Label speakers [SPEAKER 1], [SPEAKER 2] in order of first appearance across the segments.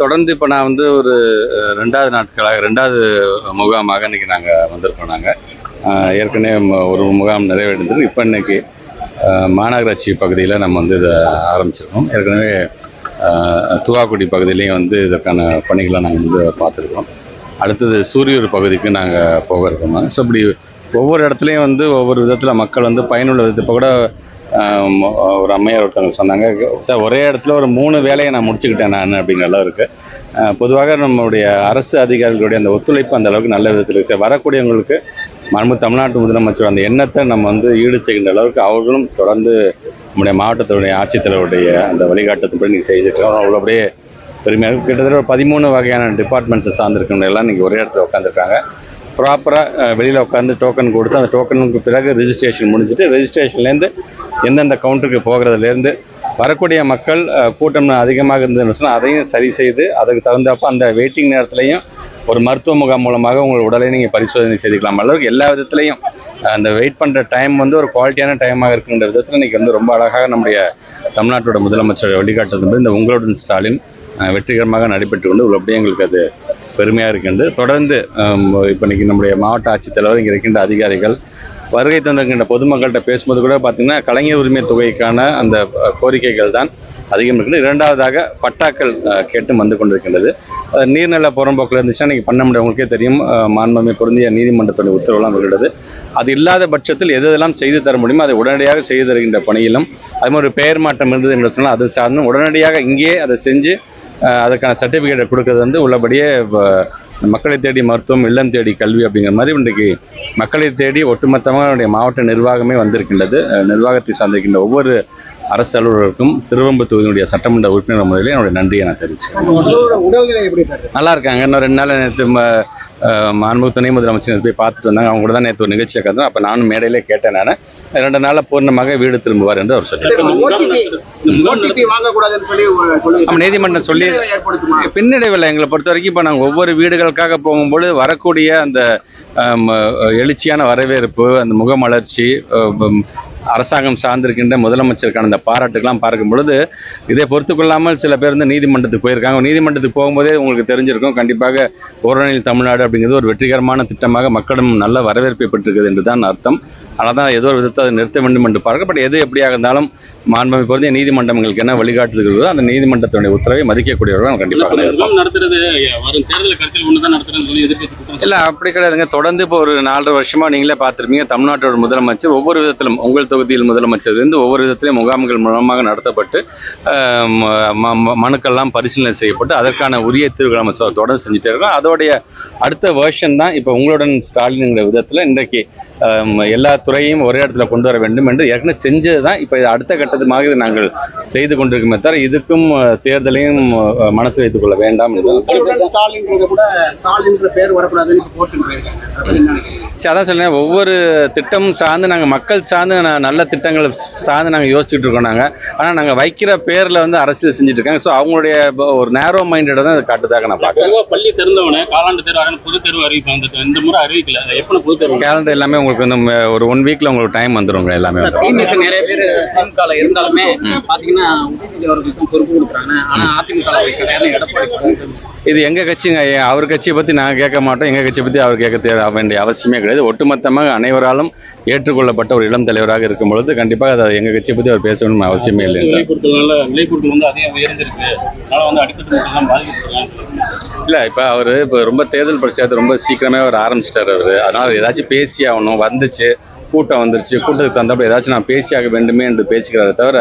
[SPEAKER 1] தொடர்ந்து இப்போ நான் வந்து ஒரு ரெண்டாவது நாட்களாக ரெண்டாவது முகாமாக இன்னைக்கு நாங்கள் வந்திருக்கோம் நாங்கள் ஏற்கனவே ஒரு முகாம் நிறைவேறிந்தது இப்போ இன்றைக்கி மாநகராட்சி பகுதியில் நம்ம வந்து இதை ஆரம்பிச்சிருக்கோம். ஏற்கனவே துவாக்குடி பகுதியிலையும் வந்து இதற்கான பணிகளை நாங்கள் வந்து பார்த்துருக்கோம். அடுத்தது சூரியூர் பகுதிக்கு நாங்கள் போக இருக்கோம். ஸோ இப்படி ஒவ்வொரு இடத்துலையும் வந்து ஒவ்வொரு விதத்தில் மக்கள் வந்து பயனுள்ள விதத்தை இப்போ கூட ஒரு அம்மையார் ஒருத்தவங்க சொன்னாங்க சார் ஒரே இடத்துல ஒரு மூணு வேலையை நான் முடிச்சுக்கிட்டேன் நான் அப்படிங்கிறலாம் இருக்குது பொதுவாக நம்மளுடைய அரசு அதிகாரிகளுடைய அந்த ஒத்துழைப்பு அந்த அளவுக்கு நல்ல விதத்தில் இருக்குது சார் வரக்கூடியவங்களுக்கு மரும தமிழ்நாட்டு முதலமைச்சர் அந்த எண்ணத்தை நம்ம வந்து ஈடு செய்கின்ற அளவுக்கு அவர்களும் தொடர்ந்து நம்முடைய மாவட்டத்தினுடைய ஆட்சித்தலைவருடைய அந்த வழிகாட்டத்தின்படி நீங்கள் செய்திருக்கோம் அவ்வளோ அப்படியே பெருமையாக கிட்டத்தட்ட ஒரு பதிமூணு வகையான டிபார்ட்மெண்ட்ஸை சார்ந்திருக்கவங்க எல்லாம் நீங்கள் ஒரே இடத்துல உட்காந்துருக்காங்க ப்ராப்பராக வெளியில் உட்காந்து டோக்கன் கொடுத்து அந்த டோக்கனுக்கு பிறகு ரிஜிஸ்ட்ரேஷன் முடிஞ்சுட்டு ரெஜிஸ்ட்ரேஷன்லேருந்து எந்தெந்த கவுண்டருக்கு போகிறதுலேருந்து வரக்கூடிய மக்கள் கூட்டம் அதிகமாக இருந்ததுன்னு சொன்னால் அதையும் சரி செய்து அதுக்கு தகுந்தப்ப அந்த வெயிட்டிங் நேரத்துலையும் ஒரு மருத்துவ முகாம் மூலமாக உங்கள் உடலை நீங்கள் பரிசோதனை செய்துக்கலாம். அளவுக்கு எல்லா விதத்துலையும் அந்த வெயிட் பண்ணுற டைம் வந்து ஒரு குவாலிட்டியான டைமாக இருக்குன்ற விதத்தில் இன்றைக்கி வந்து ரொம்ப அழகாக நம்முடைய தமிழ்நாட்டோட முதலமைச்சர் வழிகாட்டுறது இந்த உங்களுடன் ஸ்டாலின் வெற்றிகரமாக நடைபெற்று கொண்டு உள்ளபடியே எங்களுக்கு அது பெருமையாக இருக்கின்றது. தொடர்ந்து இப்போ இன்னைக்கு நம்முடைய மாவட்ட ஆட்சித்தலைவர் இங்கே இருக்கின்ற அதிகாரிகள் வருகை தந்திருக்கின்ற பொதுமக்கள்கிட்ட பேசும்போது கூட பார்த்தீங்கன்னா கலைஞர் உரிமை தொகைக்கான அந்த கோரிக்கைகள் தான் அதிகம் இருக்குது இரண்டாவதாக பட்டாக்கள் கேட்டு வந்து கொண்டிருக்கின்றது. அது நீர்நில புறம்போக்கில் இருந்துச்சுன்னா இன்றைக்கி பண்ண முடியும். உங்களுக்கே தெரியும் மாண்புமை பொருந்திய நீதிமன்றத்துடைய உத்தரவுலாம் வருகிறது அது இல்லாத பட்சத்தில் எதெல்லாம் செய்து தர முடியுமோ அதை உடனடியாக செய்து தருகின்ற பணியிலும் அது மாதிரி ஒரு பெயர் மாற்றம் இருந்தது என்று சொன்னால் அது சார்ந்தும் உடனடியாக இங்கேயே அதை செஞ்சு அதற்கான சர்டிஃபிகேட்டை கொடுக்கறது வந்து உள்ளபடியே மக்களை தேடி மருத்துவம் இல்லம் தேடி கல்வி அப்படிங்கிற மாதிரி இன்றைக்கு மக்களை தேடி ஒட்டுமொத்தமாக மாவட்ட நிர்வாகமே வந்திருக்கின்றது. நிர்வாகத்தை சார்ந்திருக்கின்ற ஒவ்வொரு அரசு அலுவலருக்கும் திருவம்பு தொகுதியினுடைய சட்டமன்ற உறுப்பினர் முறையில் என்னுடைய நன்றியை நான் தெரிவிச்சுக்கிறேன். நல்லா இருக்காங்க. இன்னும் ரெண்டு நாள் நேற்று மாண்பு துணை முதலமைச்சர் போய் பார்த்துட்டு வந்தாங்க. அவங்க கூட தான் நேற்று ஒரு நிகழ்ச்சியை கலந்தோம் அப்போ நானும் மேடையிலே கேட்டேன் நான். ரெண்டு நாளில் பூர்ணமாக வீடு திரும்புவார் என்று அவர் நம்ம நீதிமன்றம் சொல்லி பின்னடைவில் எங்களை பொறுத்த வரைக்கும் இப்போ நாங்கள் ஒவ்வொரு வீடுகளுக்காக போகும்போது வரக்கூடிய அந்த எழுச்சியான வரவேற்பு அந்த முகமலர்ச்சி அரசாங்கம் சார்ந்திருக்கின்ற முதலமைச்சருக்கான அந்த பாராட்டுக்கெல்லாம் பார்க்கும் பொழுது இதை பொறுத்து கொள்ளாமல் சில பேர் வந்து நீதிமன்றத்துக்கு போயிருக்காங்க. நீதிமன்றத்துக்கு போகும்போதே உங்களுக்கு தெரிஞ்சிருக்கும் கண்டிப்பாக ஓரணியில் தமிழ்நாடு அப்படிங்கிறது ஒரு வெற்றிகரமான திட்டமாக மக்களிடம் நல்ல வரவேற்பை பெற்றிருக்கிறது என்று தான் அர்த்தம். அதனால் தான் ஏதோ ஒரு விதத்தை அதை நிறுத்த வேண்டும் என்று பார்க்க பட் எது எப்படியாக இருந்தாலும் மாண்புமிகு பொருந்திய நீதிமன்றம் எங்களுக்கு என்ன வழிகாட்டுதல்களோ அந்த நீதிமன்றத்தினுடைய உத்தரவை மதிக்கக்கூடியவர்கள் கண்டிப்பாக
[SPEAKER 2] இல்ல,
[SPEAKER 1] அப்படி கிடையாதுங்க. தொடர்ந்து இப்போ ஒரு நாலரை வருஷமா நீங்களே பார்த்திருப்பீங்க தமிழ்நாட்டோட முதலமைச்சர் ஒவ்வொரு விதத்திலும் உங்கள் தொகுதியில் முதலமைச்சர்லேருந்து ஒவ்வொரு விதத்திலையும் முகாம்கள் மூலமாக நடத்தப்பட்டு மனுக்கள்லாம் பரிசீலனை செய்யப்பட்டு அதற்கான உரிய தீர்வுகள் நம்ம தொடர்ந்து செஞ்சுட்டே இருக்கோம். அதோடைய அடுத்த வேர்ஷன் தான் இப்போ உங்களுடன் ஸ்டாலின்ங்கிற விதத்தில் இன்றைக்கு ஆஹ், எல்லா துறையும் ஒரே இடத்துல கொண்டு வர வேண்டும் என்று ஏற்கனவே செஞ்சது தான். இப்போ இது அடுத்த கட்டத்துமாக இது நாங்கள் செய்து கொண்டிருக்கோமே தவிர இதுக்கும் தேர்தலையும் மனசு வைத்துக் கொள்ள வேண்டாம். என்று
[SPEAKER 3] கூட ஸ்டாலின் பேர் வரக்கூடாதுன்னு போட்டு
[SPEAKER 1] சரி அதான் சொல்லேன் ஒவ்வொரு திட்டம் சார்ந்து நாங்கள் மக்கள் சார்ந்து நல்ல திட்டங்கள் சார்ந்து நாங்கள் யோசிச்சுட்டு இருக்கோம் நாங்கள் ஆனால் நாங்கள் வைக்கிற பேரில் வந்து அரசியல் செஞ்சுட்டு இருக்காங்க ஸோ அவங்களுடைய ஒரு நேரோ மைண்டடை தான் அதை காட்டுதாக நான் பார்க்குறேன்.
[SPEAKER 2] பொதுவா பள்ளி திறந்தவனே காலாண்டு தேர்வு பொது தேர்வு அறிவிப்பாங்க இந்த- இந்த முறை அறிவிக்கல. அது எப்போ பொது தேர்வு
[SPEAKER 1] கேலண்டர் எல்லாமே உங்களுக்கு வந்து ஒரு ஒன் வீக்கில் உங்களுக்கு டைம் வந்துருங்க எல்லாமே.
[SPEAKER 4] சீனியர்ஸ் நிறைய பேர் திமுக இருந்தாலுமே பாத்தீங்கன்னா உதயநிதி அவர்களுக்கும் பொறுப்பு கொடுக்குறாங்க. ஆனா அதிமுக எடப்பாடி.
[SPEAKER 1] இது எங்கள் கட்சிங்க? அவர் கட்சியை பற்றி நாங்கள் கேட்க மாட்டோம். எங்கள் கட்சியை பற்றி அவர் கேட்க தேவை வேண்டிய அவசியமே கிடையாது ஒட்டுமொத்தமாக அனைவராலும் ஏற்றுக்கொள்ளப்பட்ட ஒரு இளம் தலைவராக இருக்கும் பொழுது கண்டிப்பாக அதை எங்கள் கட்சியை பற்றி அவர் பேச வேணும் அவசியமே இல்லை இல்லை இப்போ அவர் இப்போ ரொம்ப தேர்தல் பிரச்சாரத்தை ரொம்ப சீக்கிரமே அவர் ஆரம்பிச்சிட்டார் அவர். அதனால் ஏதாச்சும் பேசி ஆகணும். வந்துச்சு கூட்டம் வந்துருச்சு. கூட்டத்துக்கு தந்தப்ப ஏதாச்சும் நான் பேசியாக வேண்டுமே என்று பேசிக்கிறாரே தவிர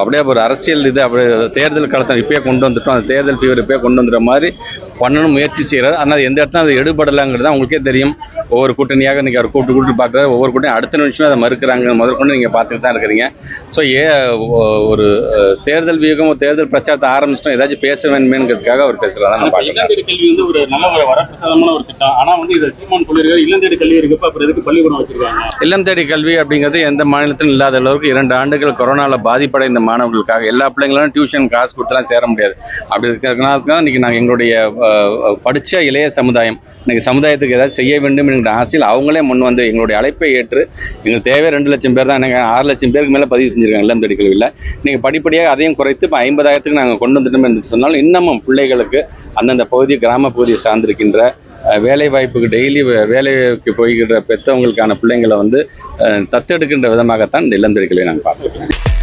[SPEAKER 1] அப்படியே ஒரு அரசியல் இது அப்படியே தேர்தல் களத்தை இப்பயே கொண்டு வந்துட்டோம். அந்த தேர்தல் ஃபீவர் இப்பயே கொண்டு வந்துடுற மாதிரி பண்ணணும் முயற்சி செய்கிறார். ஆனால் எந்த இடத்துல அது எடுபடலைங்கிறது தான் உங்களுக்கே தெரியும். ஒவ்வொரு கூட்டணியாக இன்றைக்கி அவர் கூட்டு கூட்டு பார்க்குறாரு. ஒவ்வொரு கூட்டணி அடுத்த நிமிஷமே அதை மறுக்கிறாங்க. முதற்கொண்டு நீங்கள் பார்த்துட்டு தான் இருக்கிறீங்க. ஸோ ஏ ஒரு தேர்தல் வியூகம் தேர்தல் பிரச்சாரத்தை ஆரம்பிச்சிட்டோம் ஏதாச்சும் பேச வேண்டுமேங்கிறதுக்காக அவர் பேசுகிறதா நான் பார்க்குறேன்
[SPEAKER 2] கல்வி வந்து ஒரு நல்ல ஒரு வரப்பிரசாதமான ஒரு திட்டம். ஆனா வந்து இதை சீமான் சொல்லியிருக்காரு இல்லந்தேடி கல்வி இருக்கப்ப அப்புறம் எதுக்கு பள்ளிக்கூடம் வச்சிருக்காங்க?
[SPEAKER 1] இல்லம் தேடி கல்வி அப்படிங்கிறது எந்த மாநிலத்திலும் இல்லாத அளவுக்கு இரண்டு ஆண்டுகள் கொரோனாவில் பாதிப்படைந்த மாணவர்களுக்காக எல்லா பிள்ளைங்களும் டியூஷன் காசு கொடுத்துலாம் சேர முடியாது. அப்படி இருக்கிறதுனால தான் இன்றைக்கி நாங்கள் எங்களுடைய படித்த இளைய சமுதாயம். இன்றைக்கி சமுதாயத்துக்கு ஏதாவது செய்ய வேண்டும் என்கிற ஆசையில் அவங்களே முன் வந்து எங்களுடைய அழைப்பை ஏற்று எங்களுக்கு தேவை ரெண்டு லட்சம் பேர் தான் எனக்கு ஆறு லட்சம் பேருக்கு மேலே பதிவு செஞ்சுருக்காங்க இல்லம் தேடி கல்வியில். நீங்கள் படிப்படியாக அதையும் குறைத்து இப்போ ஐம்பதாயிரத்துக்கு நாங்கள் கொண்டு வந்துட்டோம் என்று சொன்னாலும் இன்னமும் பிள்ளைகளுக்கு அந்தந்த பகுதி கிராம பகுதியை சார்ந்திருக்கின்ற வேலை வாய்ப்புக்கு டெய்லி வேலைக்கு போய்கின்ற பெற்றவங்களுக்கான பிள்ளைங்களை வந்து தத்தெடுக்கின்ற விதமாகத்தான் இந்த இல்லம் தேடி கல்வியை நாங்கள் பார்த்துருக்கோம்